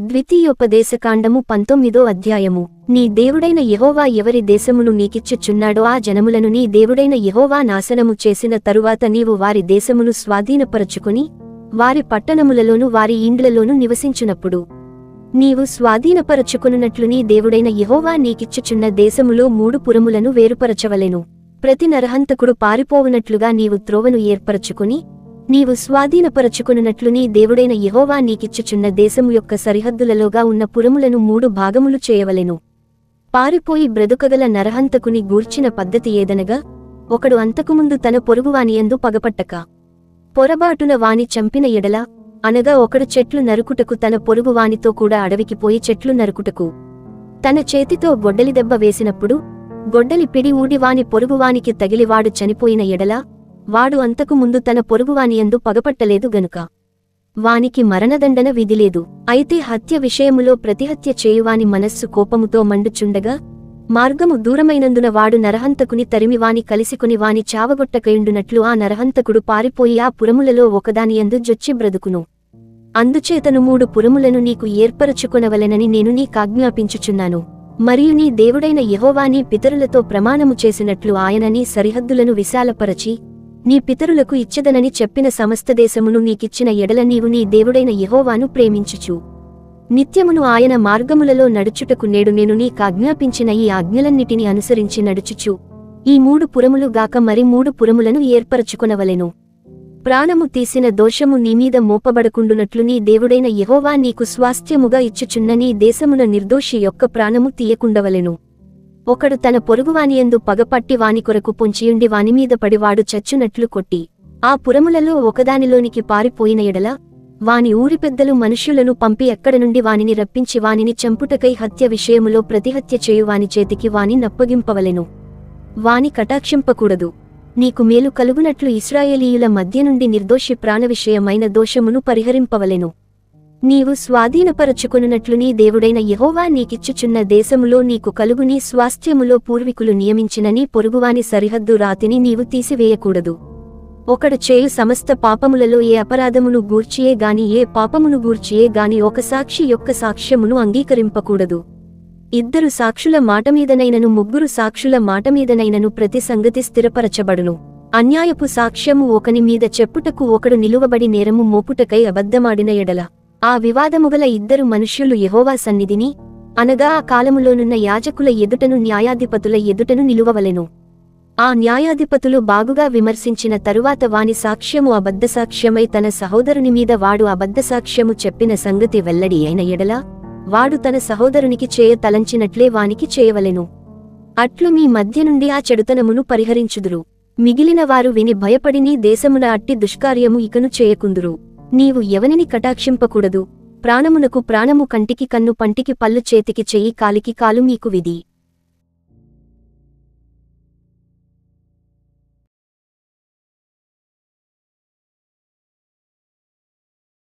ద్వితీయోపదేశకాండము పంతొమ్మిదో అధ్యాయము. నీ దేవుడైన యహోవా ఎవరి దేశమును నీకిచ్చుచున్నాడో ఆ జనములను నీ దేవుడైన యహోవా నాశనము చేసిన తరువాత నీవు వారి దేశమును స్వాధీనపరచుకుని వారి పట్టణములలోను వారి ఇండ్లలోను నివసించునప్పుడు నీవు స్వాధీనపరచుకున్నట్లు నీ దేవుడైన యెహోవా నీకిచ్చుచున్న దేశములో మూడు పురములను వేరుపరచవలెను. ప్రతి నరహంతకుడు పారిపోవునట్లుగా నీవు త్రోవను ఏర్పరచుకుని నీవు స్వాధీనపరచుకున్నట్లు నీ దేవుడైన యహోవా నీకిచ్చుచున్న దేశము యొక్క సరిహద్దులలోగా ఉన్న పురములను మూడు భాగములు చేయవలెను. పారిపోయి బ్రతుకగల నరహంతకుని గూర్చిన పద్ధతి ఏదనగా ఒకడు అంతకుముందు తన పొరుగువానియందు పగపట్టక పొరబాటున వాని చంపిన ఎడల అనగా ఒకడు చెట్లు నరుకుటకు తన పొరుగువానితో కూడా అడవికి పోయి చెట్లు నరుకుటకు. తన చేతితో గొడ్డలి దెబ్బ వేసినప్పుడు గొడ్డలి పిడి ఊడి వాని పొరుగువానికి తగిలివాడు చనిపోయిన ఎడల వాడు అంతకు ముందు తన పొరుగువానియందు పగపట్టలేదు గనుక. వానికి మరణదండన విధిలేదు అయితే హత్య విషయములో ప్రతిహత్య చేయువాని మనస్సు కోపముతో మండుచుండగా మార్గము దూరమైనందున వాడు నరహంతకుని తరిమివాని కలిసికుని కలిసికొని వాని చావగొట్టకయుండునట్లు ఆ నరహంతకుడు పారిపోయి ఆ పురములలో ఒకదానియందు జొచ్చి బ్రతుకును. అందుచేతను మూడు పురములను నీకు ఏర్పరచుకొనవలెనని నేను నీకాజ్ఞాపించుచున్నాను మరియు నీ దేవుడైన యహోవాని పితరులతో ప్రమాణము చేసినట్లు ఆయన నీ సరిహద్దులను విశాలపరచి నీ పితరులకు ఇచ్చదనని చెప్పిన సమస్త దేశమును నీకిచ్చిన ఎడల నీవు నీ దేవుడైన యహోవాను ప్రేమించుచు. నిత్యమును ఆయన మార్గములలో నడుచుటకు నేడు నేను నీకాజ్ఞాపించిన ఈ ఆజ్ఞలన్నిటిని అనుసరించి నడుచుచు. ఈ మూడు పురములు గాక మరి మూడు పురములను ఏర్పరచుకొనవలెను. ప్రాణము తీసిన దోషము నీమీద మోపబడకుండునట్లు నీ దేవుడైన యహోవా నీకు స్వాస్థ్యముగా ఇచ్చుచున్న నీ దేశమున నిర్దోషి యొక్క ప్రాణము తీయకుండవలెను. ఒకడు తన పొరుగువానియందు పగపట్టి వాని కొరకు పొంచియుండి వానిమీద పడివాడు చచ్చునట్లు కొట్టి ఆ పురములలో ఒకదానిలోనికి పారిపోయిన ఎడల వాని ఊరి పెద్దలు మనుష్యులను పంపి ఎక్కడ నుండి వానిని రప్పించి వానిని చంపుటకై హత్య విషయములో ప్రతిహత్య చేయు వాని చేతికి వాని నప్పగింపవలెను. వాని కటాక్షింపకూడదు. నీకు మేలు కలుగునట్లు ఇస్రాయేలీయుల మధ్య నుండి నిర్దోషి ప్రాణ విషయమైన దోషమును పరిహరింపవలెను. నీవు స్వాధీనపరచుకొనున్నట్లు నీ దేవుడైన యెహోవా నీకిచ్చుచున్న దేశములో నీకు కలుగుని స్వాస్థ్యములో పూర్వీకులు నియమించినని పొరుగువాని సరిహద్దు రాతిని నీవు తీసివేయకూడదు. ఒకడు చేయు సమస్త పాపములలో ఏ అపరాధమును గూర్చియే గాని ఏ పాపమును గూర్చియే గాని ఒక సాక్షి యొక్క సాక్ష్యమును అంగీకరింపకూడదు. ఇద్దరు సాక్షుల మాటమీదనైనను ముగ్గురు సాక్షుల మాటమీదనైనను ప్రతి సంగతి స్థిరపరచబడును. అన్యాయపు సాక్ష్యము ఒకని మీద చెప్పుటకు ఒకడు నిలువబడి నేరము మోపుటకై అబద్ధమాడిన ఎడల. ఆ వివాదముగల ఇద్దరు మనుష్యులు యహోవా సన్నిధిని అనగా ఆ కాలములోనున్న యాజకుల ఎదుటను న్యాయాధిపతుల ఎదుటను నిలువవలెను. ఆ న్యాయాధిపతులు బాగుగా విమర్శించిన తరువాత వాని సాక్ష్యము అబద్ధ సాక్ష్యమై తన సహోదరుని మీద వాడు అబద్ధ సాక్ష్యము చెప్పిన సంగతి వెల్లడి అయిన ఎడల వాడు తన సహోదరునికి చేయ తలంచినట్లే వానికి చేయవలెను. అట్లు మీ మధ్య నుండి ఆ చెడుతనమును పరిహరించుదురు. మిగిలిన వారు విని భయపడిని దేశమున అట్టి దుష్కార్యము ఇకను చేయకుందురు. నీవు ఎవనిని కటాక్షింపకూడదు? ప్రాణమునకు ప్రాణము కంటికి కన్ను పంటికి పళ్ళు చేతికి చెయ్యి కాలికి కాలు మీకు విధి.